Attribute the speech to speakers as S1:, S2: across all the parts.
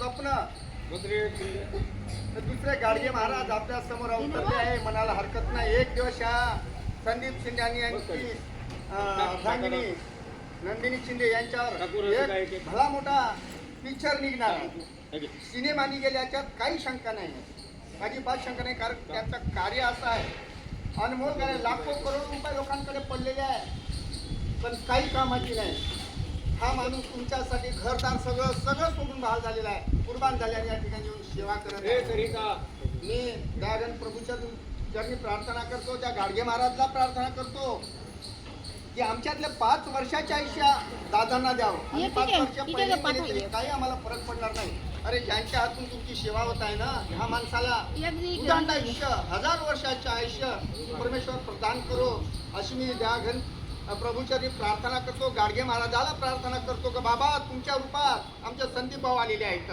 S1: स्वप्न. तर दुसरे गाडगे महाराज आपल्यासमोर अवतरले आहे मनाला हरकत नाही. एक दिवस या संदीप शिंदे आणि यांची अर्धांगिनी नंदिनी शिंदे यांच्यावर एक भला मोठा पिक्चर निघणार आहे. सिनेमा निघेल याच्यात काही शंका नाही. अजिबात शंका नाही कारण त्यांचं कार्य असं आहे. अनमोल लाखो करोड रुपये लोकांकडे पडलेले आहे. पण काही कामाची नाही. हा माणूस तुमच्यासाठी घरदार सगळं सगळं सोडून बहाल झालेला आहे. कुर्बान झाल्याने या ठिकाणी येऊन सेवा करत आहे. मी दयागण प्रभूच्या चरणी प्रार्थना करतो त्या गाडगे महाराजला प्रार्थना करतो की आमच्यातल्या पाच वर्षाच्या आयुष्या दादांना द्यावं. आणि पाच वर्ष
S2: आहे,
S1: पहिले गेले तरी. काही आम्हाला फरक पडणार नाही. अरे ज्यांच्या हातून तुमची सेवा होत आहे ना ह्या माणसाला उदांड आयुष्य हजार वर्षाचे आयुष्य परमेश्वर प्रदान करो. अशी मी द्याघन प्रभूचरणी प्रार्थना करतो गाडगे महाराजाला प्रार्थना करतो की बाबा तुमच्या रूपात आमचे संदीप भाऊ आलेले आहेत.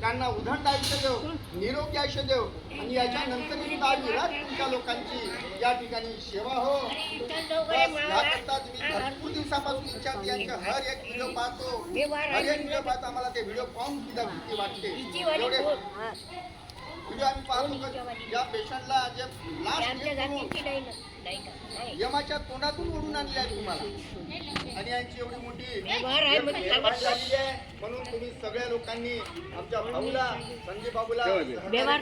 S1: त्यांना उदंड आयुष्य देव निरोगी आयुष्य देव. आणि याच्यानंतर तुमच्या लोकांची. या ठिकाणी सेवा हो. भरपूर दिवसापासून तुमच्या यांच्या हर एक व्हिडिओ पाहतो. हर एक व्हिडिओ पाहतो. आम्हाला ते व्हिडिओ पाहून सुद्धा भीती वाटते. एवढे व्हिडिओ आम्ही पाहतो या पेशंटला जे लास्ट यमाच्या तोंडातून ओढून आणले आहे तुम्हाला. आणि यांची एवढी मोठी
S2: म्हणजे
S1: म्हणून तुम्ही सगळ्या लोकांनी आमच्या भाऊला संदीप बाबूला
S2: व्यवहार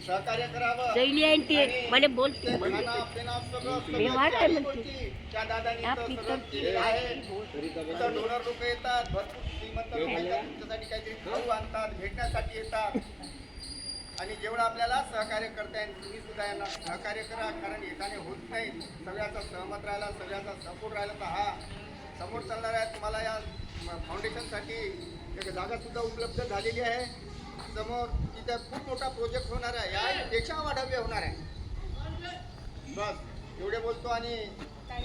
S1: सहकार्य करावं.
S2: जैली आहे ते मला बोलते. व्यवहार म्हणते.
S1: त्या दादांनी केलेलं आहे. इथं डोनर लोक येतात भरपूर श्रीमंत लोक येतात तुमच्यासाठी काहीतरी खाऊ आणतात भेटण्यासाठी येतात. आणि जेवढं आपल्याला सहकार्य करता येईल तुम्ही सुद्धा यांना सहकार्य करा कारण एकाने होत नाही. सगळ्याचा सहमत राहिला सगळ्याचा सपोर्ट राहिला तर हा समोर चालणार आहे तुम्हाला या फाउंडेशनसाठी एक जागा सुद्धा उपलब्ध झालेली आहे. समोर तिथे खूप मोठा प्रोजेक्ट होणार आहे यापेक्षा वाढव्य होणार आहे. बस एवढे बोलतो आणि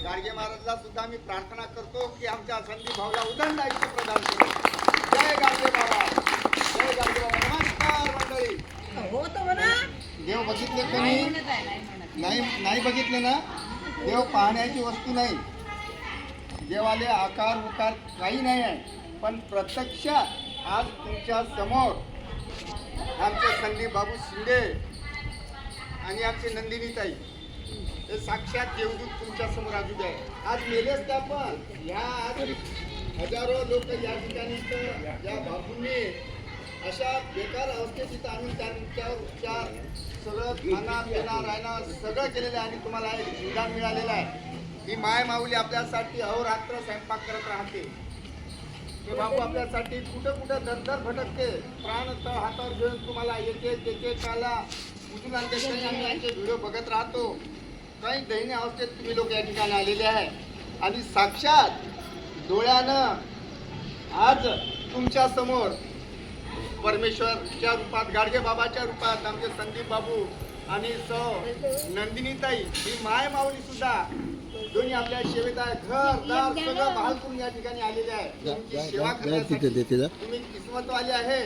S1: गाडगे महाराजला सुद्धा मी प्रार्थना करतो की आमच्या संधी भावला उदंड आयुष्य प्रदान करू. जय गाडगे बाबा जय गाडगे बाबा नमस्कार मंडळी देव बघितले कोणी नाही नाही? बघितले ना? देव पाहण्याची वस्तू नाही. देवाले आकार उकार काही नाही आहे. पण प्रत्यक्ष आज तुमच्यासमोर आमचे संदीप बाबू शिंदे आणि आमचे नंदिनीताई हे साक्षात देवदूत तुमच्यासमोर आजू आहे आज मेलेच त्या पण ह्या आज हजारो लोक या ठिकाणी या बाबूंनी अशा बेकार अवस्थेत तिथं आम्ही त्यांच्यावर उपचार सगळं खाणं पिणं राहणं सगळं केलेलं आहे आणि तुम्हाला एक जीवदान मिळालेलं आहे. ही माय माऊली आपल्यासाठी अहोरात्र स्वयंपाक करत राहते. ते बापू आपल्यासाठी कुठं कुठं दरदर भटकते. प्राण तळ हातावर घेऊन तुम्हाला येते येते काला उचलून आम्ही यांचे व्हिडिओ बघत राहतो. काही दैन्य अवस्थेत तुम्ही लोक या ठिकाणी आलेले आहे. आणि साक्षात डोळ्यानं आज तुमच्यासमोर परमेश्वरच्या रूपात गाडगे बाबाच्या रूपात आमचे संदीप बाबू आणि सौ नंदिनीताई ही माय माऊली सुद्धा दोन्ही आपल्या सेवेत आहे घर दार सगळं बहाल करून या ठिकाणी आलेले आहे तुमची सेवा करण्यासाठी तुम्ही किस्मतवाले आहे.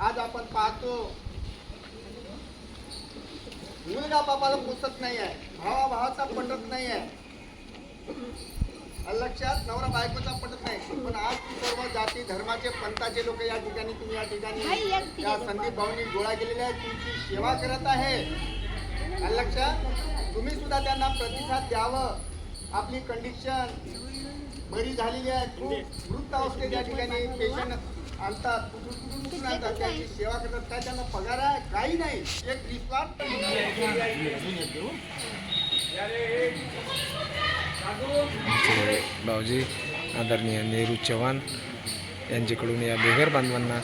S1: आज आपण पाहतो मुलगा बापाला पोचत नाही आहे भावा भावाचा पटत नाही आहे लक्षात नवरा बायकोचा पटत नाही. पण आज सर्व जाती धर्माचे पंथाचे लोक या ठिकाणी तुम्ही या ठिकाणी या संदीप भाऊनी गोळा केलेले आहे तुमची सेवा करत आहे. लक्षात तुम्ही सुद्धा त्यांना प्रतिसाद द्यावं. आपली कंडिशन बरी झालेली आहे. खूप मृत अवस्थेत या ठिकाणी पेशंट आणतात. कुठून कुठून कुठून आणतात. त्यांची सेवा करतात. काय त्यांना पगार आहे? काही नाही. एक निस्वार्थ
S3: आमचे भाऊजी आदरणीय नेहरू चव्हाण यांच्याकडून या बेघर बांधवांना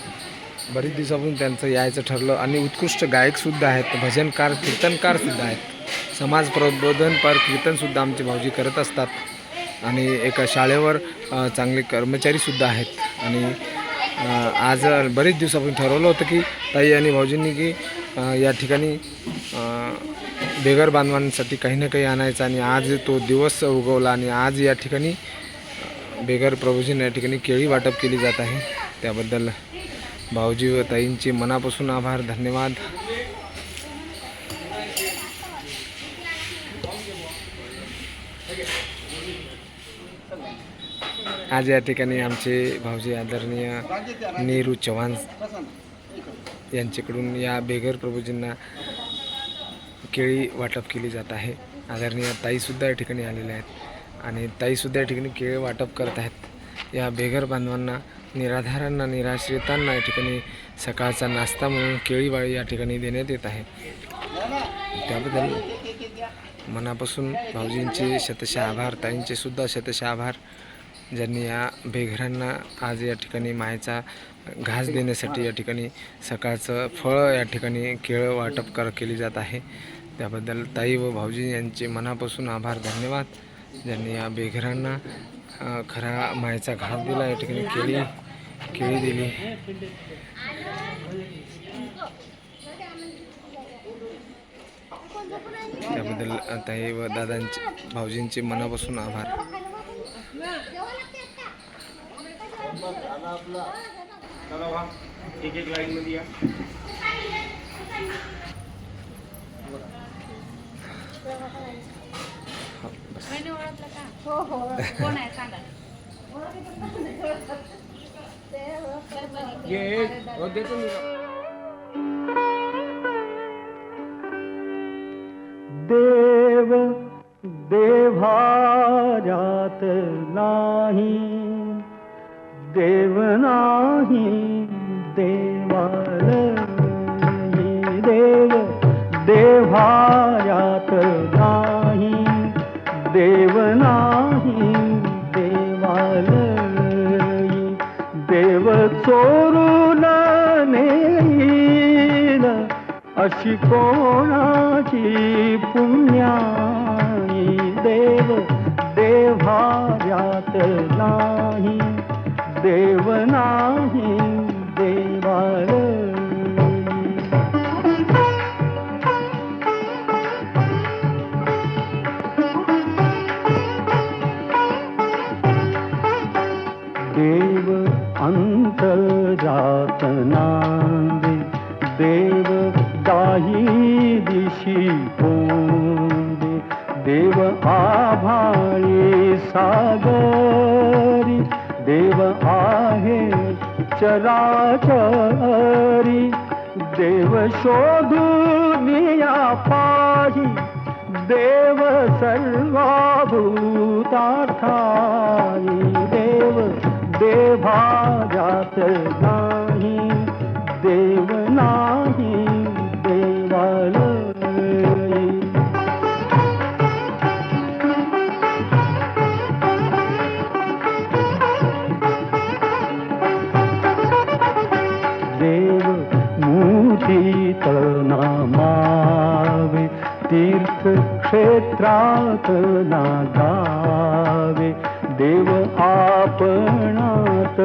S3: बरीच दिवसापासून त्यांचं यायचं ठरलं आणि उत्कृष्ट गायकसुद्धा आहेत भजनकार कीर्तनकारसुद्धा आहेत. समाज प्रबोधनपर कीर्तनसुद्धा आमचे भाऊजी करत असतात आणि एका शाळेवर चांगले कर्मचारीसुद्धा आहेत. आणि आज बरेच दिवसापासून ठरवलं होतं की ताई आणि भाऊजींनी की या ठिकाणी बेघर बांधवांसाठी काही ना काही आणायचं आणि आज तो दिवस उगवला आणि आज या ठिकाणी बेघर प्रभूजींना या ठिकाणी केळी वाटप केली जात आहे. त्याबद्दल भाऊजी व ताईंचे मनापासून आभार धन्यवाद. आज या ठिकाणी आमचे भाऊजी आदरणीय नेहरू चव्हाण यांच्याकडून या बेघर प्रभूजींना केळी वाटप केली जात आहे. आदरणीय ताईसुद्धा या ठिकाणी आलेल्या आहेत आणि ताईसुद्धा या ठिकाणी केळी वाटप करत आहेत. या बेघर बांधवांना निराधारांना निराश्रितांना या ठिकाणी सकाळचा नाश्ता म्हणून केळीवाळी या ठिकाणी देण्यात येत आहे. त्याबद्दल मनापासून भाऊजींचे शतशः आभार ताईंचे सुद्धा शतशः आभार. ज्यांनी या बेघरांना आज या ठिकाणी मायेचा घास देण्यासाठी या ठिकाणी सकाळचं फळं या ठिकाणी केळं वाटप कर केली जात आहे. त्याबद्दल ताई व भाऊजी यांचे मनापासून आभार धन्यवाद ज्यांनी या बेघरांना खरा मायचा घात दिला या ठिकाणी केळी केळी दिली त्याबद्दल ताई व दादांचे भाऊजींचे मनापासून आभार
S4: हो आहे सांगा
S5: देव देभारात नाही देव नाही देवालयी अशी कोणाची पुण्याई देव देभार्यात नाही देव नाही देवालयी आभाळी सागरी देव आहे चराचरी. देव शोधून पाही देव सर्वाभूतार्थाई देव देभाजात नाही तीर्थ क्षेत्रात नागावे. देव आपणात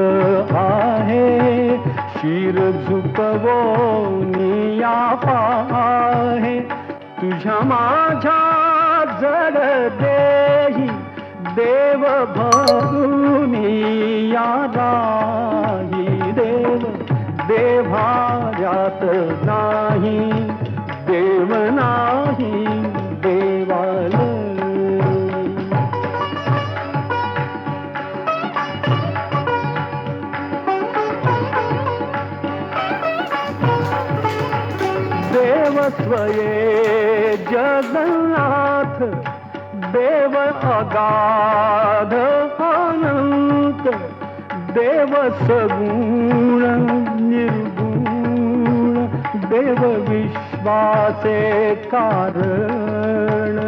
S5: आहे. शिर झुकवोनिया पाहे. तुझ्या माझ्या जड देही देव भगुनी राही. देव देभार्यात नाही. जगन्नाथ देव अगाध अनंत देव सगुण निर्गुण देव विश्वासे कारण.